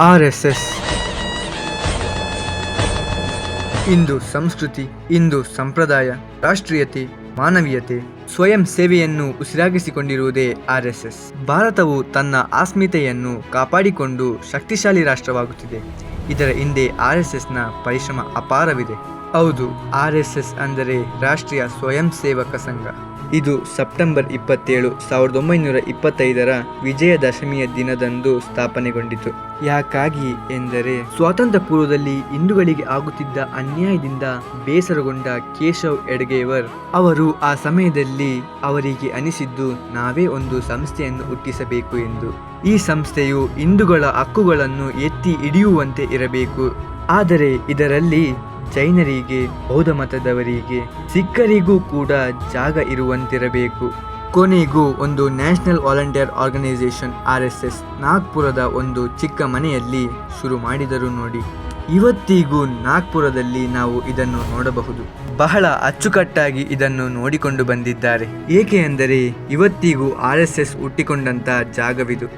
R S ಇಂದು ಸಂಸ್ಕೃತಿ, ಇಂದು ಸಂಪ್ರದಾಯ, ರಾಷ್ಟ್ರೀಯತೆ, ಮಾನವೀಯತೆ, ಸ್ವಯಂ ಸೇವೆಯನ್ನು ಉಸಿರಾಗಿಸಿಕೊಂಡಿರುವುದೇ ಆರ್ ಎಸ್ ಎಸ್. ಭಾರತವು ತನ್ನ ಅಸ್ಮಿತೆಯನ್ನು ಕಾಪಾಡಿಕೊಂಡು ಶಕ್ತಿಶಾಲಿ ರಾಷ್ಟ್ರವಾಗುತ್ತಿದೆ. ಇದರ ಹಿಂದೆ ಆರ್ ಎಸ್ ಎಸ್ನ ಪರಿಶ್ರಮ ಅಪಾರವಿದೆ. ಹೌದು, ಆರ್ ಎಸ್ ಎಸ್ ಅಂದರೆ ರಾಷ್ಟ್ರೀಯ ಸ್ವಯಂ ಸೇವಕ ಸಂಘ. ಇದು ಸೆಪ್ಟೆಂಬರ್ ಇಪ್ಪತ್ತೇಳು, ಸಾವಿರದ ಒಂಬೈನೂರ ಇಪ್ಪತ್ತೈದರ ವಿಜಯದಶಮಿಯ ದಿನದಂದು ಸ್ಥಾಪನೆಗೊಂಡಿತು. ಯಾಕಾಗಿ ಎಂದರೆ ಸ್ವಾತಂತ್ರ್ಯ ಪೂರ್ವದಲ್ಲಿ ಹಿಂದೂಗಳಿಗೆ ಆಗುತ್ತಿದ್ದ ಅನ್ಯಾಯದಿಂದ ಬೇಸರಗೊಂಡ ಕೇಶವ್ ಎಡ್ಗೇವರ್ ಅವರು ಆ ಸಮಯದಲ್ಲಿ ಅವರಿಗೆ ಅನಿಸಿದ್ದು, ನಾವೇ ಒಂದು ಸಂಸ್ಥೆಯನ್ನು ಹುಟ್ಟಿಸಬೇಕು ಎಂದು. ಈ ಸಂಸ್ಥೆಯು ಹಿಂದೂಗಳ ಹಕ್ಕುಗಳನ್ನು ಎತ್ತಿ ಹಿಡಿಯುವಂತೆ ಇರಬೇಕು. ಆದರೆ ಇದರಲ್ಲಿ ಜೈನರಿಗೆ ಬೌದ್ಧ ಮತದವರಿಗೆ, ಸಿಖ್ಖರಿಗೂ ಕೂಡ ಜಾಗ ಇರುವಂತಿರಬೇಕು. ಕೊನೆಗೂ ಒಂದು national volunteer organisation R S S ನಾಗ್ಪುರದ ಒಂದು ಚಿಕ್ಕ ಮನೆಯಲ್ಲಿ ಶುರು ಮಾಡಿದರು ನೋಡಿ. ಇವತ್ತಿಗೂ ನಾಗ್ಪುರದಲ್ಲಿ ನಾವು ಇದನ್ನು ನೋಡಬಹುದು. ಬಹಳ ಅಚ್ಚುಕಟ್ಟಾಗಿ ಇದನ್ನು ನೋಡಿಕೊಂಡು ಬಂದಿದ್ದಾರೆ. ಏಕೆ ಅಂದರೆ ಇವತ್ತಿಗೂ ಆರ್ ಎಸ್ ಎಸ್ ಹುಟ್ಟಿಕೊಂಡಂತ ಜಾಗವಿದು.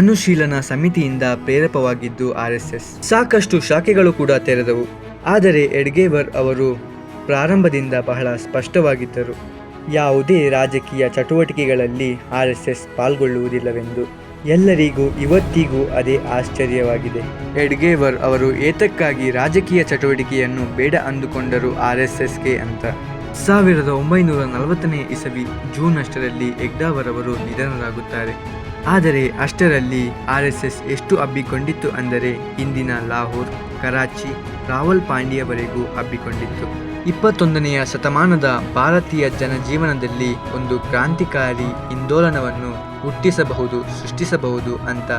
ಅನುಶೀಲನಾ ಸಮಿತಿಯಿಂದ ಪ್ರೇರಪವಾಗಿದ್ದು ಆರ್ ಎಸ್ ಎಸ್. ಸಾಕಷ್ಟು ಶಾಖೆಗಳು ಕೂಡ ತೆರೆದವು. ಆದರೆ ಎಡ್ಗೇವರ್ ಅವರು ಪ್ರಾರಂಭದಿಂದ ಬಹಳ ಸ್ಪಷ್ಟವಾಗಿದ್ದರು. ಯಾವುದೇ ರಾಜಕೀಯ ಚಟುವಟಿಕೆಗಳಲ್ಲಿ ಆರ್ ಎಸ್ ಎಸ್ ಪಾಲ್ಗೊಳ್ಳುವುದಿಲ್ಲವೆಂದು ಎಲ್ಲರಿಗೂ, ಇವತ್ತಿಗೂ ಅದೇ ಆಶ್ಚರ್ಯವಾಗಿದೆ. ಎಡ್ಗೇವರ್ ಅವರು ಏತಕ್ಕಾಗಿ ರಾಜಕೀಯ ಚಟುವಟಿಕೆಯನ್ನು ಬೇಡ ಅಂದುಕೊಂಡರು ಆರ್ ಎಸ್ ಎಸ್ಗೆ ಅಂತ? ಸಾವಿರದ ಒಂಬೈನೂರ ನಲವತ್ತನೇ ಇಸವಿ ಜೂನ್ ಅಷ್ಟರಲ್ಲಿ ಎಗ್ಡಾವರ್ ಅವರು ನಿಧನರಾಗುತ್ತಾರೆ. ಆದರೆ ಅಷ್ಟರಲ್ಲಿ ಆರ್ ಎಸ್ ಎಸ್ ಎಷ್ಟು ಹಬ್ಬಿಕೊಂಡಿತ್ತು ಅಂದರೆ ಇಂದಿನ ಲಾಹೋರ್, ಕರಾಚಿ, ರಾವಲ್ ಪಾಂಡಿಯವರೆಗೂ ಹಬ್ಬಿಕೊಂಡಿತ್ತು. ಇಪ್ಪತ್ತೊಂದನೆಯ ಶತಮಾನದ ಭಾರತೀಯ ಜನಜೀವನದಲ್ಲಿ ಒಂದು ಕ್ರಾಂತಿಕಾರಿ ಇಂದೋಲನವನ್ನು ಹುಟ್ಟಿಸಬಹುದು, ಸೃಷ್ಟಿಸಬಹುದು ಅಂತ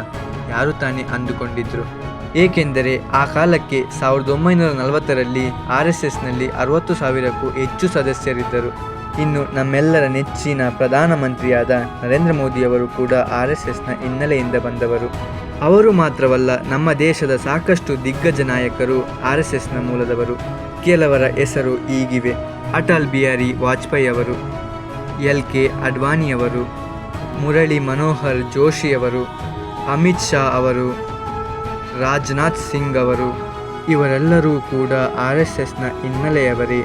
ಯಾರು ತಾನೇ ಅಂದುಕೊಂಡಿದ್ದರು ಏಕೆಂದರೆ ಆ ಕಾಲಕ್ಕೆ ಸಾವಿರದ ಒಂಬೈನೂರ ನಲವತ್ತರಲ್ಲಿ ಆರ್ ಎಸ್ ಎಸ್ನಲ್ಲಿ ಅರವತ್ತು ಸಾವಿರಕ್ಕೂ ಹೆಚ್ಚು ಸದಸ್ಯರಿದ್ದರು. ಇನ್ನು ನಮ್ಮೆಲ್ಲರ ನೆಚ್ಚಿನ ಪ್ರಧಾನಮಂತ್ರಿಯಾದ ನರೇಂದ್ರ ಮೋದಿಯವರು ಕೂಡ ಆರ್ ಎಸ್ ಎಸ್ನ ಹಿನ್ನೆಲೆಯಿಂದ ಬಂದವರು. ಅವರು ಮಾತ್ರವಲ್ಲ, ನಮ್ಮ ದೇಶದ ಸಾಕಷ್ಟು ದಿಗ್ಗಜ ನಾಯಕರು ಆರ್ ಎಸ್ ಎಸ್ನ ಮೂಲದವರು. ಕೆಲವರ ಹೆಸರು ಈಗಿವೆ. ಅಟಲ್ ಬಿಹಾರಿ ವಾಜಪೇಯಿ ಅವರು, ಎಲ್ ಕೆ ಅಡ್ವಾಣಿಯವರು ಮುರಳಿ ಮನೋಹರ್ ಜೋಶಿಯವರು ಅಮಿತ್ ಶಾ ಅವರು, ರಾಜನಾಥ್ ಸಿಂಗ್ ಅವರು, ಇವರೆಲ್ಲರೂ ಕೂಡ ಆರ್ ಎಸ್ ಎಸ್ನ ಹಿನ್ನೆಲೆಯವರೇ.